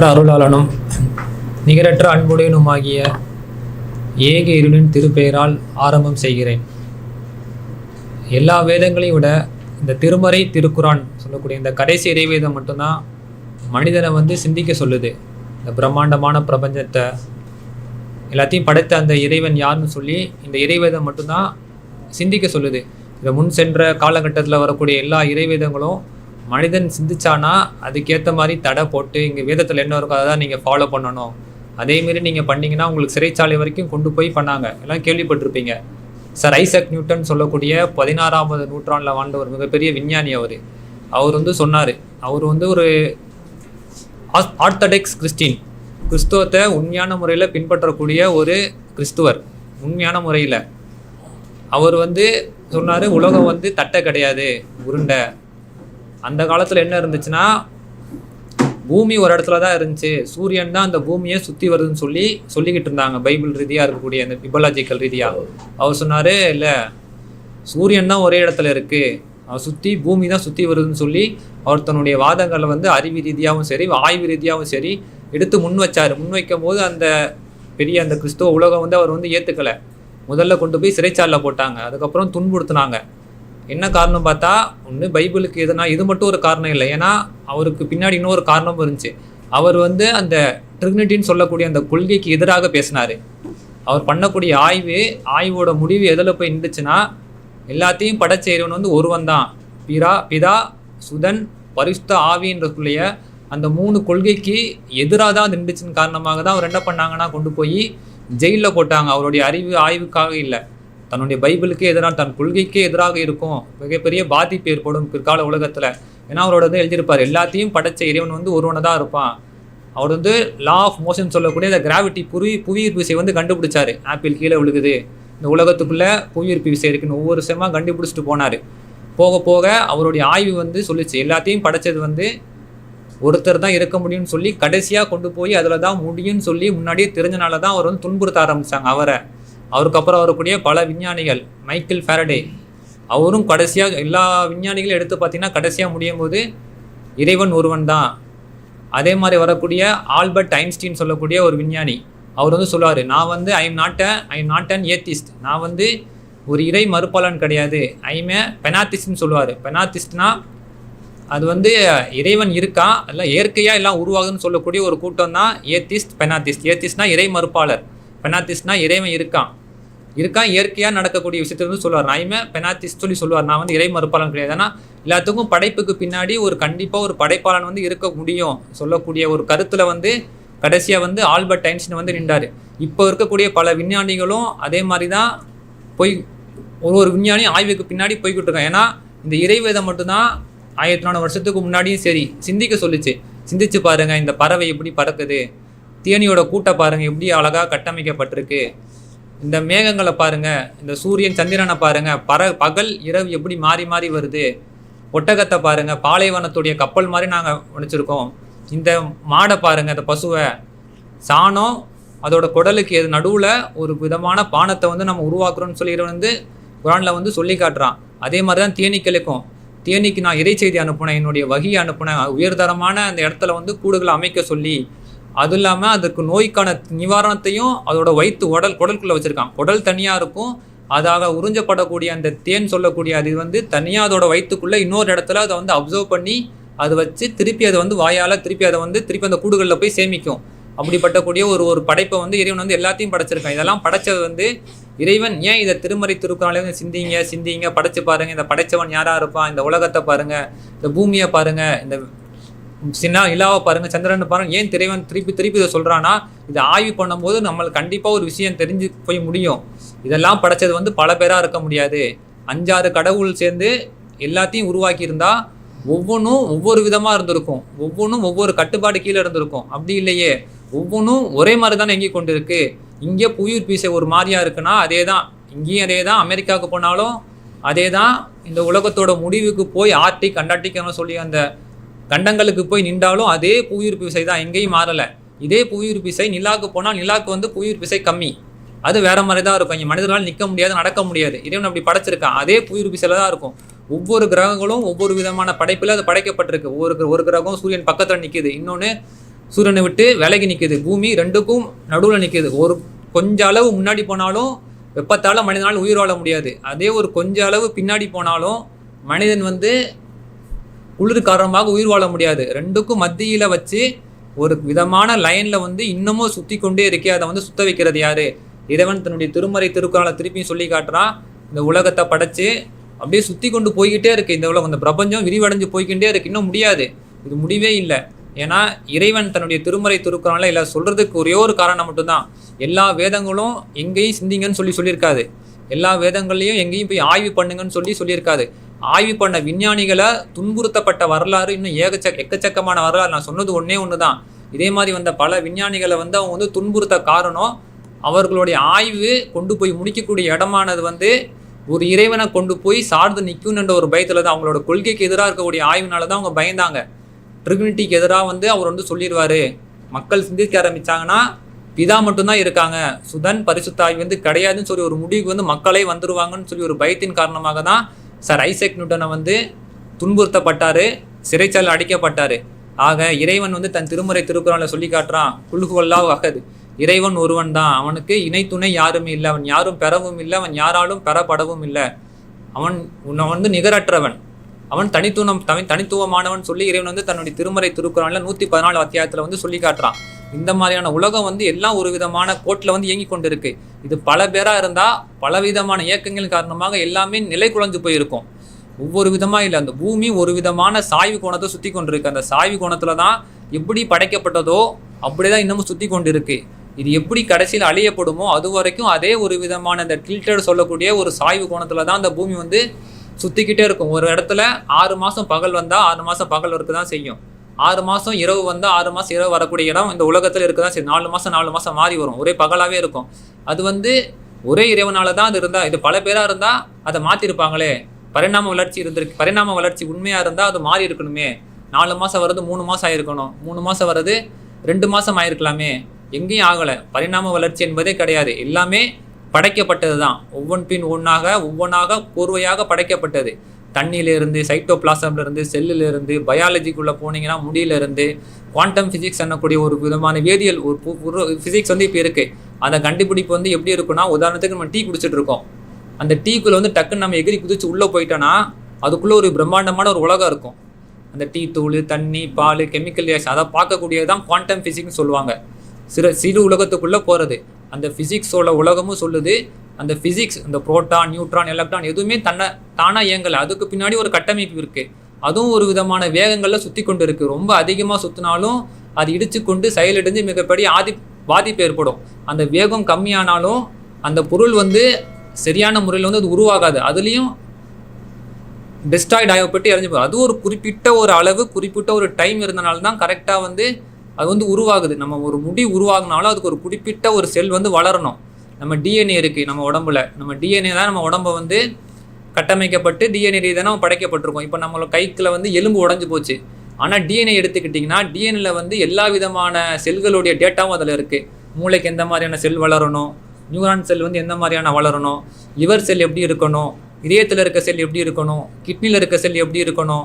நிகரற்ற அருளாளனும் நிகரற்ற அன்புடையனுமாகிய ஏக இருளின் திருப்பெயரால் ஆரம்பம் செய்கிறேன். எல்லா வேதங்களையும் விட இந்த திருமறை திருக்குறான் சொல்லக்கூடிய இந்த கடைசி இறைவேதம் மட்டும்தான் மனிதனை வந்து சிந்திக்க சொல்லுது. இந்த பிரம்மாண்டமான பிரபஞ்சத்தை எல்லாத்தையும் படைத்த அந்த இறைவன் யாருன்னு சொல்லி இந்த இறைவேதம் மட்டும்தான் சிந்திக்க சொல்லுது. இந்த முன் சென்ற காலகட்டத்தில் வரக்கூடிய எல்லா இறைவேதங்களும் மனிதன் சிந்திச்சானா அதுக்கேற்ற மாதிரி தடை போட்டு இங்கே வேதத்தில் என்ன இருக்கோ அதை தான் நீங்கள் ஃபாலோ பண்ணணும் அதேமாரி நீங்கள் பண்ணிங்கன்னா உங்களுக்கு சிறைச்சாலை வரைக்கும் கொண்டு போய் பண்ணாங்க. எல்லாம் கேள்விப்பட்டிருப்பீங்க. சார் ஐசக் நியூட்டன் சொல்லக்கூடிய பதினாறாவது நூற்றாண்டில் வாழ்ந்த ஒரு மிகப்பெரிய விஞ்ஞானி அவர். அவர் வந்து சொன்னார் அவர் வந்து ஒரு ஆர்த்தடாக்ஸ் கிறிஸ்டின். கிறிஸ்துவத்தை உண்மையான முறையில் பின்பற்றக்கூடிய ஒரு கிறிஸ்துவர். உண்மையான முறையில். அவர் வந்து சொன்னார் உலகம் வந்து தட்டை கிடையாது உருண்டை. அந்த காலத்தில் என்ன இருந்துச்சுன்னா பூமி ஒரு இடத்துல தான் இருந்துச்சு. சூரியன் தான் அந்த பூமியை சுற்றி வருதுன்னு சொல்லி சொல்லிக்கிட்டு இருந்தாங்க. பைபிள் ரீதியாக இருக்கக்கூடிய அந்த பிபலாஜிக்கல் ரீதியாக அவர் சொன்னார் இல்லை சூரியன் தான் ஒரே இடத்துல இருக்குது அவர் சுற்றி பூமி தான் சுற்றி வருதுன்னு சொல்லி அவர் தன்னுடைய வாதங்களை வந்து அறிவு ரீதியாகவும் சரி ஆய்வு ரீதியாகவும் சரி எடுத்து முன் வச்சார். முன் வைக்கும் போது அந்த பெரிய அந்த கிறிஸ்துவ உலகம் வந்து அவர் வந்து ஏற்றுக்கலை முதல்ல கொண்டு போய் சிறைச்சாலில் போட்டாங்க. அதுக்கப்புறம் துன்புறுத்துனாங்க. என்ன காரணம் பார்த்தா ஒன்று பைபிளுக்கு எதுனா இது மட்டும் ஒரு காரணம் இல்லை. ஏன்னா அவருக்கு பின்னாடி இன்னொரு காரணமும் இருந்துச்சு. அவர் வந்து அந்த ட்ரிக்னிட்டின்னு சொல்லக்கூடிய அந்த கொள்கைக்கு எதிராக பேசினார். அவர் பண்ணக்கூடிய ஆய்வு ஆய்வோட முடிவு எதில் போய் நின்றுச்சுன்னா எல்லாத்தையும் படைச்ச இறைவன் வந்து ஒருவன் தான். பிரா பிதா சுதன் பரிசுத்த ஆவின்றக்குள்ளேய அந்த மூணு கொள்கைக்கு எதிராக தான் நின்றுச்சின் காரணமாக தான் அவர் என்ன பண்ணாங்கன்னா கொண்டு போய் ஜெயிலில் போட்டாங்க. அவருடைய அறிவு ஆய்வுக்காக இல்லை. தன்னுடைய பைபிளுக்கு எதிராக தன் கொள்கைக்கே எதிராக இருக்கும் மிகப்பெரிய பாதிப்பு ஏற்படும் பிற்கால உலகத்தில். ஏன்னா அவரோட வந்து எழுதியிருப்பார் எல்லாத்தையும் படைச்ச இறைவன் வந்து ஒருவனை தான் இருப்பான். அவர் வந்து லா ஆஃப் மோஷன் சொல்லக்கூடிய இந்த கிராவிட்டி புவி புவியீர்ப்பு விசை வந்து கண்டுபிடிச்சார். ஆப்பிள் கீழே விழுகுது. இந்த உலகத்துக்குள்ளே புவியீர்ப்பு விசை இருக்குன்னு ஒவ்வொரு விஷயமாக கண்டுபிடிச்சிட்டு போனார். போக போக அவருடைய ஆய்வு வந்து சொல்லிச்சு எல்லாத்தையும் படைச்சது வந்து ஒருத்தர் தான் இருக்க முடியும்னு சொல்லி கடைசியாக கொண்டு போய் அதில் தான் முடியும்னு சொல்லி முன்னாடியே தெரிஞ்சனால தான் அவர் வந்து துன்புறுத்த ஆரம்பித்தாங்க அவரை. அவருக்கு அப்புறம் வரக்கூடிய பல விஞ்ஞானிகள் மைக்கேல் ஃபேரடே. அவரும் கடைசியாக எல்லா விஞ்ஞானிகளும் எடுத்து பார்த்தீங்கன்னா கடைசியாக முடியும் போது இறைவன் ஒருவன் தான். அதே மாதிரி வரக்கூடிய ஆல்பர்ட் ஐன்ஸ்டீன் சொல்லக்கூடிய ஒரு விஞ்ஞானி. அவர் வந்து சொல்லுவார் நான் வந்து I am not I am not an atheist நான் வந்து ஒரு இறை மறுப்பாளன் கிடையாது. ஐமே பெனாத்திஸ்ட்னு சொல்லுவார். பெனாத்திஸ்ட்னா அது வந்து இறைவன் இருக்கான் இல்லை இயற்கையாக எல்லாம் உருவாகுதுன்னு சொல்லக்கூடிய ஒரு கூட்டம் தான் ஏத்திஸ்ட் பெனாத்திஸ்ட் ஏத்திஸ்ட்னா இறை மறுப்பாளர். பெனாத்திஸ்ட்னா இறைவன் இருக்கான். இருக்கான் இயற்கையாக நடக்கக்கூடிய விஷயத்தை வந்து சொல்லுவார். நாயுமே பெனாத்திஸ் சொல்லி சொல்லுவார். நான் வந்து இறை மறுப்பாளன் கிடையாது. ஏன்னா எல்லாத்துக்கும் படைப்புக்கு பின்னாடி ஒரு கண்டிப்பாக ஒரு படைப்பாளன் வந்து இருக்க முடியும். சொல்லக்கூடிய ஒரு கருத்தில் வந்து கடைசியாக வந்து ஆல்பர்ட் ஐன்ஸ்டின் வந்து நின்றார். இப்போ இருக்கக்கூடிய பல விஞ்ஞானிகளும் அதே மாதிரி தான் போய் ஒரு ஒரு விஞ்ஞானி ஆய்வுக்கு பின்னாடி போய்கிட்டு இருக்கான் ஏன்னா இந்த இறைவேதம் மட்டும்தான் ஆயிரத்தி நாலு வருஷத்துக்கு முன்னாடியும் சரி சிந்திக்க சொல்லிச்சு. சிந்திச்சு பாருங்கள் இந்த பறவை எப்படி பறக்குது? தேனியோட கூட்டை பாருங்கள் எப்படி அழகாக கட்டமைக்கப்பட்டிருக்கு? இந்த மேகங்களை பாருங்கள் இந்த சூரியன் சந்திரனை பாருங்கள் பற பகல் இரவு எப்படி மாறி மாறி வருது ஒட்டகத்தை பாருங்கள் பாலைவனத்துடைய கப்பல் மாதிரி நாங்கள் நினச்சிருக்கோம். இந்த மாடை பாருங்கள் இந்த பசுவை. சாணம் அதோட குடலுக்கு எது நடுவில் ஒரு விதமான பானத்தை வந்து நம்ம உருவாக்குறோம்னு சொல்லி வந்து குரானில் வந்து சொல்லி காட்டுறான். அதே மாதிரி தான் தேனீக்களுக்கும். தேனீக்கு நான் இறை செய்தி அனுப்புனேன் என்னுடைய வகி அனுப்புனேன். உயர்தரமான அந்த இடத்துல வந்து கூடுகளை அமைக்க சொல்லி அது இல்லாமல் அதுக்கு நோய்க்கான நிவாரணத்தையும் அதோட வயிற்று உடல் குடலுக்குள்ளே வச்சுருக்கான் குடல் தனியாக இருக்கும். அதாக உறிஞ்சப்படக்கூடிய அந்த தேன் சொல்லக்கூடிய அது வந்து தனியாக அதோட வயிற்றுக்குள்ளே இன்னொரு இடத்துல அதை வந்து அப்சர்வ் பண்ணி அதை வச்சு திருப்பி அதை வந்து வாயால் திருப்பி அதை வந்து திருப்பி அந்த கூடுகளில் போய் சேமிக்கும். அப்படிப்பட்டக்கூடிய ஒரு ஒரு படைப்பை வந்து இறைவன் வந்து எல்லாத்தையும் படைச்சிருக்கான். இதெல்லாம் படைச்சது வந்து இறைவன் ஏன் இதை திருமறை திருக்குறாலே வந்து சிந்திங்க சிந்திங்க படைச்சு பாருங்கள் இந்த படைச்சவன் யாராக இருப்பான்? இந்த உலகத்தை பாருங்கள் இந்த பூமியை பாருங்கள் இந்த சின்ன இல்லாவை பாருங்க சந்திரன் பாருங்க ஏன் திரைவன் திருப்பி திருப்பி இதை சொல்றானா இதை ஆய்வு பண்ணும்போது நம்மளுக்கு கண்டிப்பா ஒரு விஷயம் தெரிஞ்சு போய் முடியும். இதெல்லாம் படைச்சது வந்து பல பேரா இருக்க முடியாது. அஞ்சாறு கடவுள் சேர்ந்து எல்லாத்தையும் உருவாக்கி இருந்தா ஒவ்வொன்றும் ஒவ்வொரு விதமா இருந்திருக்கும். ஒவ்வொன்றும் ஒவ்வொரு கட்டுப்பாடு கீழே இருந்திருக்கும். அப்படி இல்லையே. ஒவ்வொன்றும் ஒரே மாதிரி தானே எங்கே கொண்டு இருக்கு. இங்கே புயூர் பீசை ஒரு மாதிரியா இருக்குன்னா அதே தான் இங்கேயும் அதே தான் அமெரிக்காவுக்கு போனாலும் அதே தான் இந்த உலகத்தோட முடிவுக்கு போய் ஆர்டிக் அண்டார்டிக்னு சொல்லி அந்த கண்டங்களுக்கு போய் நின்றாலும் அதே புவியீர்ப்பு விசை தான் எங்கேயும் மாறலை. இதே புவியீர்ப்பு விசை நிலாவுக்கு போனால் நிலாவுக்கு வந்து புவியீர்ப்பு விசை கம்மி. அது வேற மாதிரி தான் இருக்கும். இங்கே மனிதர்களால் நிற்க முடியாது நடக்க முடியாது. இறைவன் அப்படி படைச்சிருக்கான் அதே புவியீர்ப்பு விசையில தான் இருக்கும். ஒவ்வொரு கிரகங்களும் ஒவ்வொரு விதமான படைப்பில் அது படைக்கப்பட்டிருக்கு. ஒரு ஒரு கிரகம் சூரியன் பக்கத்தில் நிற்கிது இன்னொன்று சூரியனை விட்டு விலகி நிற்குது பூமி ரெண்டுக்கும் நடுவில் நிற்குது ஒரு கொஞ்ச அளவு முன்னாடி போனாலும் வெப்பத்தால் மனிதனால் உயிர் வாழ முடியாது. அதே ஒரு கொஞ்ச அளவு பின்னாடி போனாலும் மனிதன் வந்து குளிர் காரணமாக உயிர் வாழ முடியாது. ரெண்டுக்கும் மத்தியில் வச்சு ஒரு விதமான லைனில் வந்து இன்னமும் சுற்றி கொண்டே இருக்கே அதை வந்து சுத்த வைக்கிறது யாரு? இறைவன் தன்னுடைய திருமறை திருக்குறளை திருப்பியும் சொல்லி காட்டுறான் இந்த உலகத்தை படைச்சு அப்படியே சுற்றி கொண்டு போய்கிட்டே இருக்கு. இந்த உலகம் இந்த பிரபஞ்சம் விரிவடைஞ்சு போய்க்கிட்டே இருக்கு. இன்னும் முடியாது. இது முடிவே இல்லை. ஏன்னா இறைவன் தன்னுடைய திருமறை திருக்குறளை இல்லை சொல்றதுக்கு ஒரே ஒரு காரணம் மட்டும்தான். எல்லா வேதங்களும் எங்கேயும் சிந்திங்கன்னு சொல்லி சொல்லியிருக்காது. எல்லா வேதங்கள்லையும் எங்கேயும் போய் ஆய்வு பண்ணுங்கன்னு சொல்லி சொல்லியிருக்காது. ஆய்வு பண்ண விஞ்ஞானிகளை துன்புறுத்தப்பட்ட வரலாறு இன்னும் ஏகச்சக்க எக்கச்சக்கமான வரலாறு. நான் சொன்னது ஒன்றே ஒன்று தான் இதே மாதிரி வந்த பல விஞ்ஞானிகளை வந்து அவங்க வந்து துன்புறுத்த காரணம் அவர்களுடைய ஆய்வு கொண்டு போய் முடிக்கக்கூடிய இடமானது வந்து ஒரு இறைவனை கொண்டு போய் சார்ந்து நிற்கும்ன்ற ஒரு பயத்தில் தான் அவங்களோட கொள்கைக்கு எதிராக இருக்கக்கூடிய ஆய்வுனால தான் அவங்க பயந்தாங்க. ட்ரிகினிட்டிக்கு எதிராக வந்து அவர் வந்து சொல்லிடுவார் மக்கள் சிந்திக்க ஆரம்பிச்சாங்கன்னா பிதா மட்டும்தான் இருக்காங்க. சுதன் பரிசுத்த ஆய்வு வந்து கிடையாதுன்னு சொல்லி ஒரு முடிவுக்கு வந்து மக்களே வந்துடுவாங்கன்னு சொல்லி ஒரு பயத்தின் காரணமாக தான் சார் ஐசக் நியூட்டனை வந்து துன்புறுத்தப்பட்டார் சிறைச்சல் அடைக்கப்பட்டார். ஆக இறைவன் வந்து தன் திருமுறை திருக்குறளில் சொல்லி காட்டுறான் குழுகுவல்லா அகது இறைவன் ஒருவன் தான். அவனுக்கு இணை துணை யாருமே இல்லை. அவன் யாரும் பெறவும் இல்லை. அவன் யாராலும் பெறப்படவும் இல்லை. அவன் உன்னை வந்து நிகரற்றவன். அவன் தனித்துவம் தனி தனித்துவமானவன் சொல்லி இறைவன் வந்து தன்னுடைய திருமறை திருக்குறளில் நூற்றி பதினாலு அத்தியாயத்தில் வந்து சொல்லி காட்டுறான். இந்த மாதிரியான உலகம் வந்து எல்லாம் ஒரு விதமான கோட்டில் வந்து இயங்கி கொண்டு இருக்கு இது பல பேராக இருந்தால் பல விதமான இயக்கங்கள் காரணமாக எல்லாமே நிலை குலைஞ்சு போயிருக்கும். ஒவ்வொரு விதமாக இல்லை. அந்த பூமி ஒரு விதமான சாய்வு கோணத்தை சுற்றி கொண்டு இருக்கு அந்த சாய்வு கோணத்தில் தான் எப்படி படைக்கப்பட்டதோ அப்படியே தான் இன்னமும் சுற்றி கொண்டு இருக்கு இது எப்படி கடைசியில் அழியப்படுமோ அது வரைக்கும் அதே ஒரு விதமான இந்த டில்டட் சொல்லக்கூடிய ஒரு சாய்வு கோணத்தில் தான் அந்த பூமி வந்து சுற்றிக்கிட்டே இருக்கும். ஒரு இடத்துல ஆறு மாதம் பகல் வந்தால் ஆறு மாதம் பகல் இருக்க தான் செய்யும். ஆறு மாதம் இரவு வந்தால் ஆறு மாதம் இரவு வரக்கூடிய இடம் இந்த உலகத்தில் இருக்க தான் நாலு மாதம் நாலு மாதம் மாறி வரும். ஒரே பகலாகவே இருக்கும். அது வந்து ஒரே இறைவனால தான் அது இருந்தால் இது பல பேராக இருந்தால் அதை மாற்றிருப்பாங்களே பரிணாம வளர்ச்சி இருந்திருக்கு பரிணாம வளர்ச்சி உண்மையாக இருந்தால் அது மாறி இருக்கணுமே. நாலு மாதம் வர்றது மூணு மாதம் ஆயிருக்கணும். மூணு மாதம் வர்றது ரெண்டு மாதம் ஆயிருக்கலாமே. எங்கேயும் ஆகலை. பரிணாம வளர்ச்சி என்பதே கிடையாது. எல்லாமே படைக்கப்பட்டது தான் ஒவ்வொன்றின் ஒன்றாக ஒவ்வொன்றாக கூர்வையாக படைக்கப்பட்டது. தண்ணியிலிருந்து சைட்டோபிளாசம்லேருந்து செல்லிலிருந்து பயாலஜிக்குள்ளே போனீங்கன்னா முடியிலிருந்து குவாண்டம் ஃபிசிக்ஸ் என்னக்கூடிய ஒரு விதமான வேதியியல் ஒரு ஃபிசிக்ஸ் வந்து இப்போ இருக்குது அந்த கண்டுபிடிப்பு வந்து எப்படி இருக்குன்னா உதாரணத்துக்கு நம்ம டீ குடிச்சிட்டு இருக்கோம். அந்த டீக்குள்ளே வந்து டக்குன்னு நம்ம எகிரி குதிச்சு உள்ளே போயிட்டோன்னா அதுக்குள்ளே ஒரு பிரம்மாண்டமான ஒரு உலகம் இருக்கும். அந்த டீ தூள் தண்ணி பால் கெமிக்கல் ரியாக்ஷன் அதை பார்க்கக்கூடியது தான் குவாண்டம் ஃபிசிக்ஸ்னு சொல்லுவாங்க. சிறு சிறு உலகத்துக்குள்ளே போகிறது அந்த ஃபிசிக்ஸோட உலகமும் சொல்லுது அந்த ஃபிசிக்ஸ் இந்த புரோட்டான் நியூட்ரான் எலக்ட்ரான் எதுவுமே தன்னை தானாக இயங்கலை. அதுக்கு பின்னாடி ஒரு கட்டமைப்பு இருக்குது அதுவும் ஒரு விதமான வேகங்களில் சுற்றி கொண்டு இருக்குது ரொம்ப அதிகமாக சுற்றினாலும் அது இடித்து கொண்டு செயலடைஞ்சு மிகப்பெரிய ஆதி பாதிப்பு ஏற்படும். அந்த வேகம் கம்மியானாலும் அந்த பொருள் வந்து சரியான முறையில் வந்து அது உருவாகாது. அதுலேயும் டிஸ்ட்ராய்ட் ஆகப்பட்டு இறஞ்சி போகும். அது ஒரு குறிப்பிட்ட ஒரு அளவு குறிப்பிட்ட ஒரு டைம் இருந்தனால தான் கரெக்டாக வந்து அது வந்து உருவாகுது. நம்ம ஒரு முடி உருவாகினாலும் அதுக்கு ஒரு குறிப்பிட்ட ஒரு செல் வந்து வளரணும். நம்ம டிஎன்ஏ இருக்குது நம்ம உடம்புல. நம்ம டிஎன்ஏ தான் நம்ம உடம்ப வந்து கட்டமைக்கப்பட்டு டிஎன்ஏ ரீதியாக நம்ம படைக்கப்பட்டிருக்கோம். இப்போ நம்மளோட கைக்கில் வந்து எலும்பு உடஞ்சி போச்சு. ஆனால் டிஎன்ஏ எடுத்துக்கிட்டிங்கன்னா டிஎன்ஏல வந்து எல்லா விதமான செல்களுடைய டேட்டாவும் அதில் இருக்குது மூளைக்கு எந்த மாதிரியான செல் வளரணும் நியூரான் செல் வந்து எந்த மாதிரியான வளரணும் லிவர் செல் எப்படி இருக்கணும் இதயத்தில் இருக்க செல் எப்படி இருக்கணும் கிட்னியில் இருக்க செல் எப்படி இருக்கணும்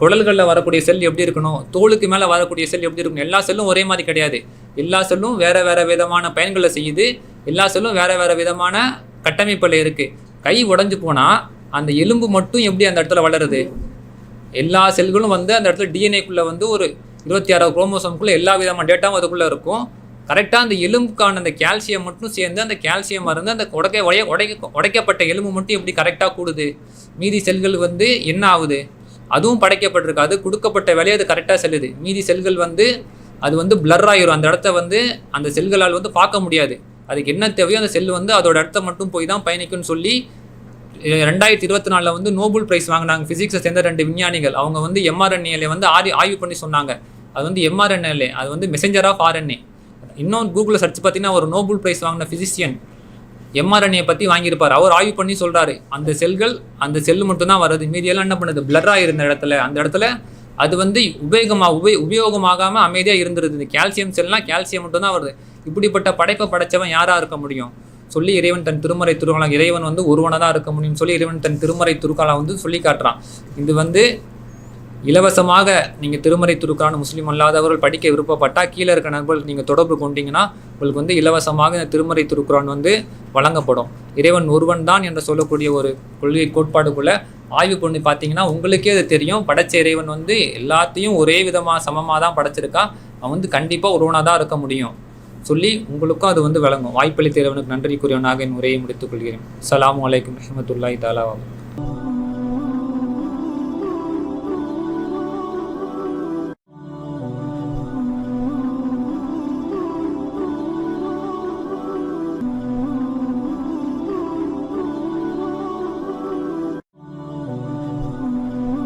குடல்களில் வரக்கூடிய செல் எப்படி இருக்கணும் தோலுக்கு மேலே வரக்கூடிய செல் எப்படி இருக்கணும் எல்லா செல்லும் ஒரே மாதிரி கிடையாது. எல்லா செல்லும் வேறு வேறு விதமான பயன்களை செய்யுது. எல்லா செல்லும் வேறு வேறு விதமான கட்டமைப்பில் இருக்குது கை உடஞ்சி போனால் அந்த எலும்பு மட்டும் எப்படி அந்த இடத்துல வளருது? எல்லா செல்களும் வந்து அந்த இடத்துல டிஎன்ஏக்குள்ளே வந்து ஒரு இருபத்தி ஆறாவது குரோமோசோம்குள்ளே எல்லா விதமான டேட்டாவும் அதுக்குள்ளே இருக்கும். கரெக்டாக அந்த எலும்புக்கான அந்த கால்சியம் மட்டும் சேர்ந்து அந்த கால்சியம் மருந்து அந்த உடைக்க உடைய உடைக்க உடைக்கப்பட்ட எலும்பு மட்டும் எப்படி கரெக்டாக கூடுது? மீதி செல்கள் வந்து என்ன ஆகுது? அதுவும் படைக்கப்பட்டிருக்கு. அது கொடுக்கப்பட்ட வேலையை அது கரெக்டாக செல்லுது. மீதி செல்கள் வந்து அது வந்து பிளர் ஆயிரும். அந்த இடத்த வந்து அந்த செல்களால் வந்து பார்க்க முடியாது. அதுக்கு என்ன தேவையோ அந்த செல் வந்து அதோட இடத்த மட்டும் போய் தான் பயணிக்கும்னு சொல்லி ரெண்டாயிரத்தி இருபத்தி நாலில் வந்து நோபல் பிரைஸ் வாங்கினாங்க. ஃபிசிக்ஸை சேர்ந்த ரெண்டு விஞ்ஞானிகள். அவங்க வந்து எம்ஆர்என்ஏல வந்து ஆரி ஆய்வு பண்ணி சொன்னாங்க. அது வந்து எம்ஆர்என்ஏலே அது வந்து மெசஞ்சர் ஆஃப் ஆர்என்ஏ இன்னும் கூகுளில் சர்ச் பார்த்தீங்கன்னா ஒரு நோபல் ப்ரைஸ் வாங்கின ஃபிசிஷியன் எம்ஆர்என்ஏ பற்றி வாங்கியிருப்பார். அவர் ஆய்வு பண்ணி சொல்கிறாரு அந்த செல்கள் அந்த செல்லு மட்டும்தான் வருது மீதியெல்லாம் என்ன பண்ணுது? பிளராக இருந்த இடத்துல. அந்த இடத்துல அது வந்து உபயோகமாக உபய உபயோகமாகாமல் அமைதியாக இருந்துருது இந்த கால்சியம் செல்லாம் கால்சியம் மட்டும்தான் வருது. இப்படிப்பட்ட படைப்பை படைச்சவன் யாராக இருக்க முடியும்? சொல்லி இறைவன் தன் திருமறை திருக்கலாம் இறைவன் வந்து ஒருவனாக தான் இருக்க முடியும்னு சொல்லி இறைவன் தன் திருமறை திருக்கலாம் வந்து சொல்லி காட்டுறான். இது வந்து இலவசமாக நீங்கள் திருமறை துருக்கான முஸ்லீம் அல்லாதவர்கள் படிக்க விருப்பப்பட்டால் கீழே இருக்க நண்பர்கள் நீங்கள் தொடர்பு கொண்டீங்கன்னா உங்களுக்கு வந்து இலவசமாக இந்த திருமறை திருக்குறான் வந்து வழங்கப்படும். இறைவன் ஒருவன் தான் என்று சொல்லக்கூடிய ஒரு கொள்கை கோட்பாடுக்குள்ளே ஆய்வு பண்ணி பார்த்தீங்கன்னா உங்களுக்கே அது தெரியும். படைச்ச இறைவன் வந்து எல்லாத்தையும் ஒரே விதமாக சமமாக தான் படைச்சிருக்கா. அவன் வந்து கண்டிப்பாக ஒருவனாக தான் இருக்க முடியும். சொல்லி உங்களுக்கும் அது வந்து விளங்கும். வாய்ப்பளித்த இறைவனுக்கு நன்றி கூறியவனாக என் உரையை முடித்துக் கொள்கிறேன். சலாம் அலைக்கும் ரஹ்மத்துல்லாஹி தாலா